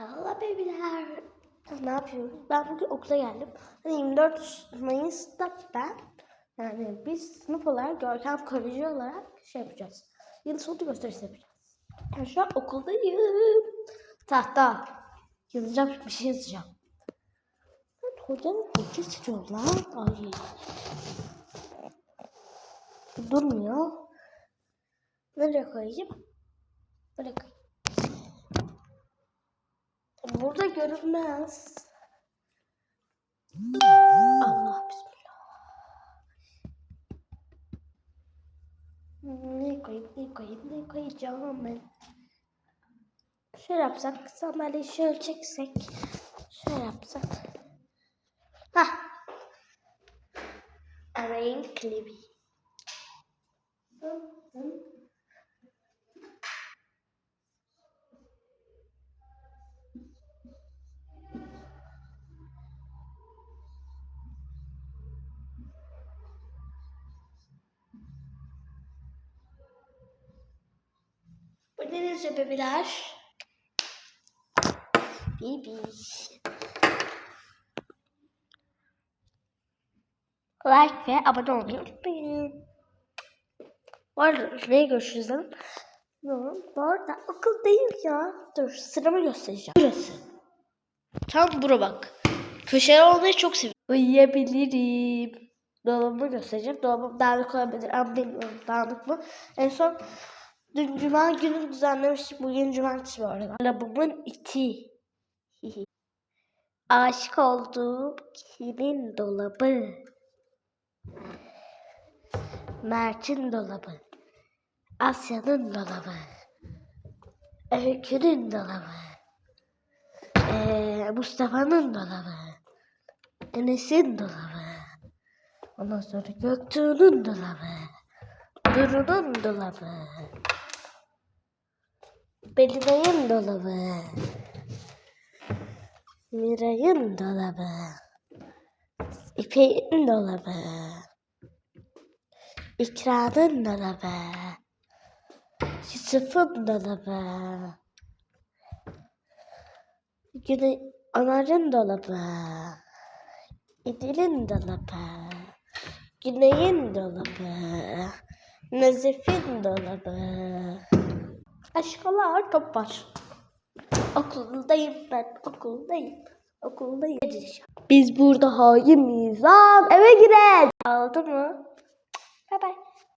Allah bebeler. Ne yapıyorum? Ben bugün okula geldim. Hani 24 Mayıs'ta ben yani biz sınıf olarak Görkem Koruyucu olarak şey yapacağız. Yıl sonu gösterisi yapacağız. Yani şu an okuldayım. Tahta. Yazacağım bir şey yazacağım. Ben hocanın hoca istiyorum lan. Ay. Durmuyor. Nereye koyayım? Buraya koyayım. Burada görünmez. Allah bismillah. Ne koyayım, ne koyayım, ne koyacağım ben? Şöyle yapsak, sandalyeyi şöyle çeksek. Şöyle yapsak. Hah. Arayın klibi. Yazıyor bebeler? Bibi. Like ve abone olmayı unutmayın. Bu arada neye görüşürüz? Yok, bu arada okul değil ya. Dur sıramı göstereceğim. Burası. Tam bura bak. Köşeler olmayı çok seviyorum. Uyuyabilirim. Dolabımı göstereceğim. Dolabım dağınık olabilir ama bilmiyorum dağınık mı. En son dün cuma günü düzenlemiştim. Bugün cumartesi bu arada. Dolabımın içi. Aşık olduğum kimin dolabı? Mert'in dolabı. Asya'nın dolabı. Öykü'nün dolabı. Ee, Mustafa'nın dolabı. Enes'in dolabı. Ondan sonra Göktuğ'un dolabı. Duru'nun dolabı. Belinay'ın dolabı. Miray'ın dolabı. İpek'in dolabı. İkra'nın dolabı. Yusuf'un dolabı. Güney Ömer'in dolabı. İdil'in dolabı. Güney'in dolabı. Nazif'in dolabı. Aşkolar top var. Okuldayım ben, okuldayım. Okuldayım. Biz burada hain miyiz lan? Eve girelim. Aldı mı? Bye bye.